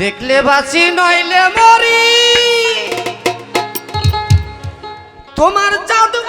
দেখলে বাঁচি নইলে মরি। তোমার জাদু